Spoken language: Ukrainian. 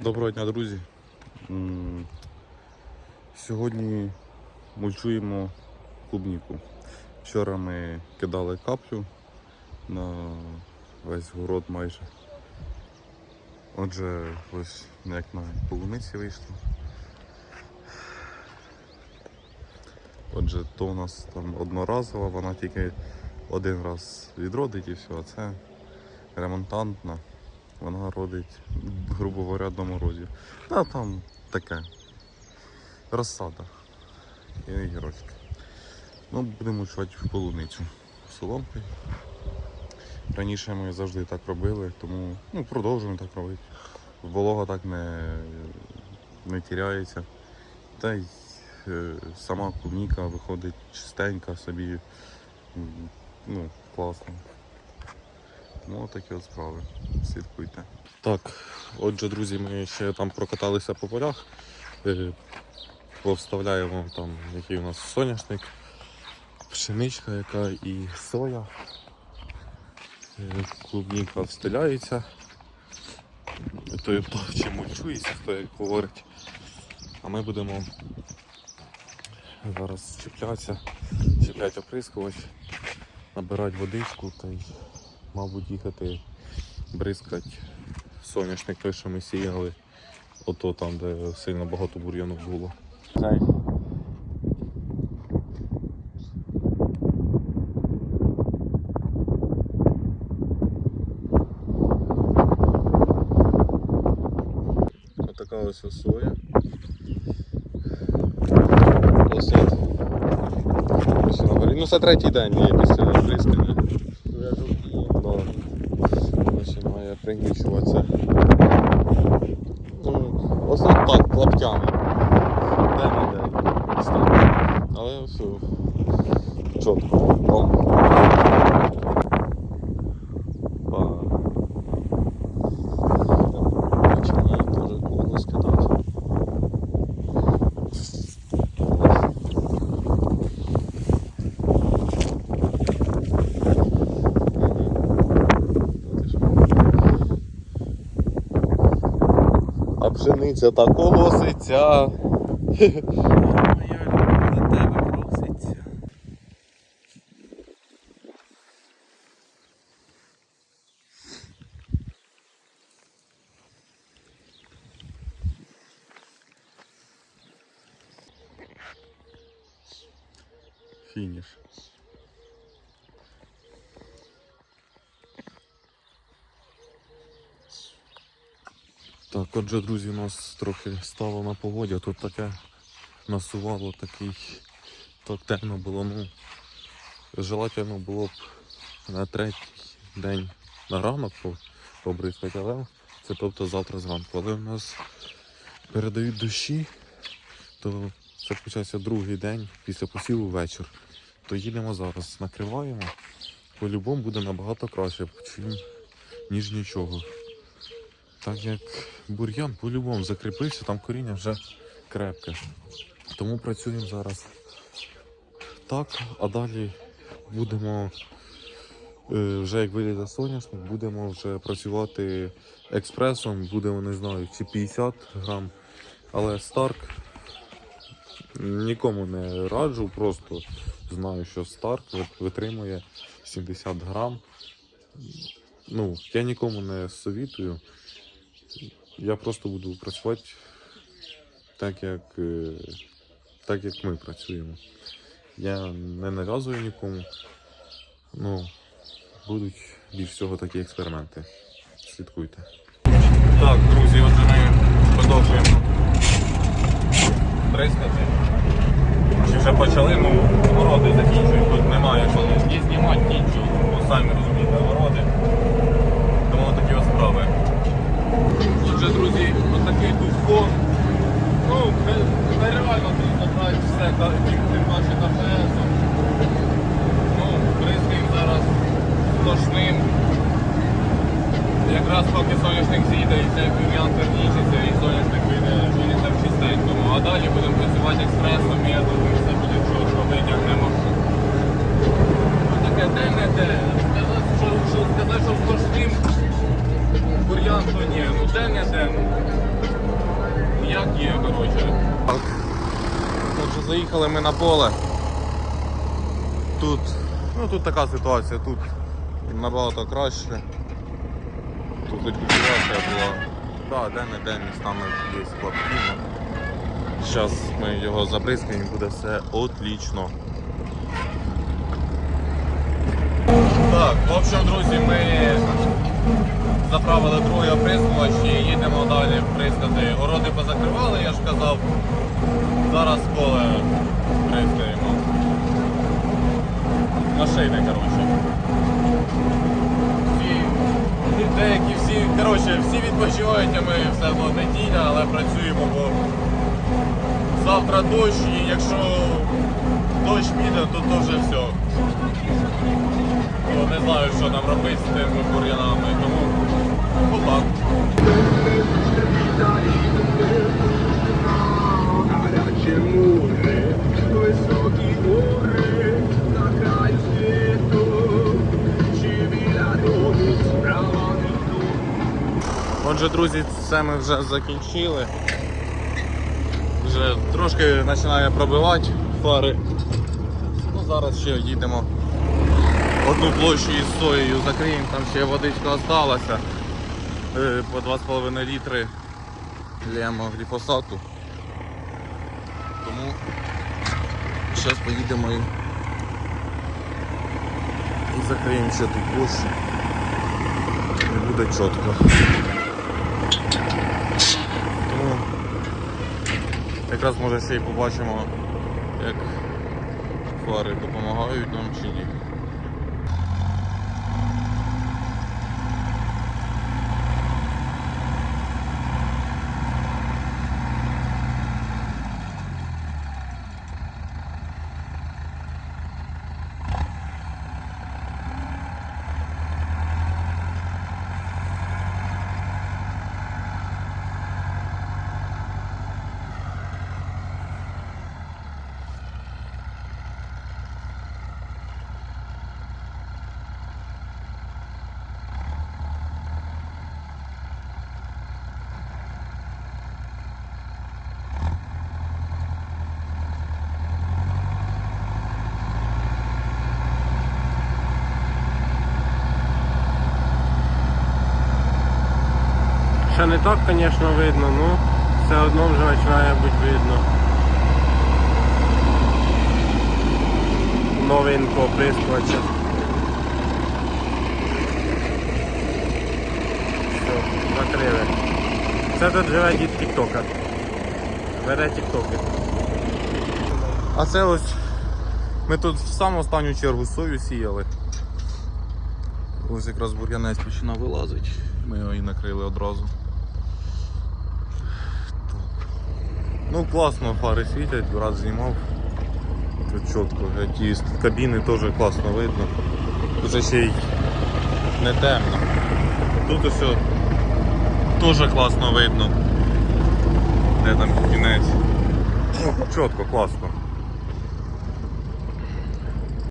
Доброго дня, друзі. Сьогодні мульчуємо клубніку. Вчора ми кидали каплю на весь город майже. Отже, ось як на полуниці вийшло. Отже, то у нас там одноразова, вона тільки один раз відродить і все, а це ремонтантна. Вона родить, грубо говоря, до морозів. Та там таке. Розсада. І гірочки. Ну, будемо чувати в полуницю соломкою. Раніше ми завжди так робили, тому ну, продовжуємо так робити. Волога так не, не тіряється. Та й е, сама клубніка виходить чистенька собі. Ну, класно. Ну, такі от справи. Слідкуйте. Так, отже, друзі, ми ще там прокаталися по полях. Е, Повставляємо там, який у нас соняшник, пшеничка яка і соя. Е, Клубніка встиляється. Тобто чи мульчується, хто як говорить. А ми будемо зараз чіплятися, чіпляти оприскувач, набирати водичку та й мабуть, їхати бризкати соняшник той, що ми сіяли, ото там, де сильно багато бур'яну було. Отака ось соя. Ось на горі. Ну, це третій день є після бризкання. Да. має пригнічуватися. Ну, основно так, клаптями. Де не де. Але все. Чітко. Бом. Па. Починає теж колос кидати. А пшениця та колоситься. Фініш. Так, отже, друзі, у нас трохи стало на погоді, тут таке насувало такий, так темно було, ну желательно було б на третій день на ранок по- побризкати, але це тобто завтра зранку. Але у нас передають дощі, то це виходить другий день після посіву вечір. То їдемо зараз, накриваємо. По-любому буде набагато краще, ніж нічого. Так як бур'ян по-любому закріпився, там коріння вже крепке. Тому працюємо зараз так, а далі будемо, е, вже як вилізе соняшник, будемо вже працювати експресом, будемо, не знаю, чи 50 грам. Але Старк нікому не раджу, просто знаю, що Старк витримує 70 грам. Ну, я нікому не совітую. Я просто буду працювати так, як, е, так, як ми працюємо. Я не нав'язую нікому. Ну, будуть більш всього такі експерименти. Слідкуйте. Так, друзі, отже ми продовжуємо бризкати. Чи вже почали, ну, городи закінчують, тут немає що ні знімати, нічого. Бо самі розумієте, городи. Тому такі ось справи. Отже, друзі, отакий фон. Ну, нереально тут забрати все, тим тим паче Ну, бризкаємо зараз сплошним. Якраз поки соняшник зійде і цей бур'ян вернічиться і соняшник вийде, вийде чистенькому. А далі будемо працювати експресом, Заїхали ми на поле. Тут, ну тут така ситуація, тут набагато краще. Тут хоч культивація була. Так, да, день на день містами є слабкіно. Зараз ми його забризкаємо, буде все отлично. Так, в общем, друзі, ми заправили другий оприскувач і їдемо далі прискати. Городи позакривали, я ж казав. Зараз поле прискаємо. Машини, коротше. Всі, деякі всі, коротше, всі відпочивають, а ми все одно неділя, але працюємо, бо завтра дощ і якщо дощ піде, то, то вже все. То не знаю, що нам робити з тими бур'янами, тому отак. Отже, друзі, це ми вже закінчили. Вже трошки починає пробивати фари. Ну, зараз ще їдемо. Одну площу із соєю закриємо, там ще водичка залишилася. Е, По 2,5 літри лємо гліфосату. Тому зараз поїдемо і, і закриємо ще тут площу. І буде чітко. Тому якраз може ще й побачимо, як фари допомагають нам чи ні. Не так, звісно, видно, ну все одно вже починає бути видно. Новинку оприскувача. Все, закрили. Це тут живе дід Тіктока. Веде Тіктоки. А це ось ми тут в саму останню чергу сою сіяли. Ось якраз бур'янець починав вилазити. Ми його і накрили одразу. Так. Ну класно фари світять, раз знімав. Тут чітко, ті кабіни теж класно видно. Тут ще й не темно. Тут усе теж класно видно. Де там кінець. Ну, чітко, класно.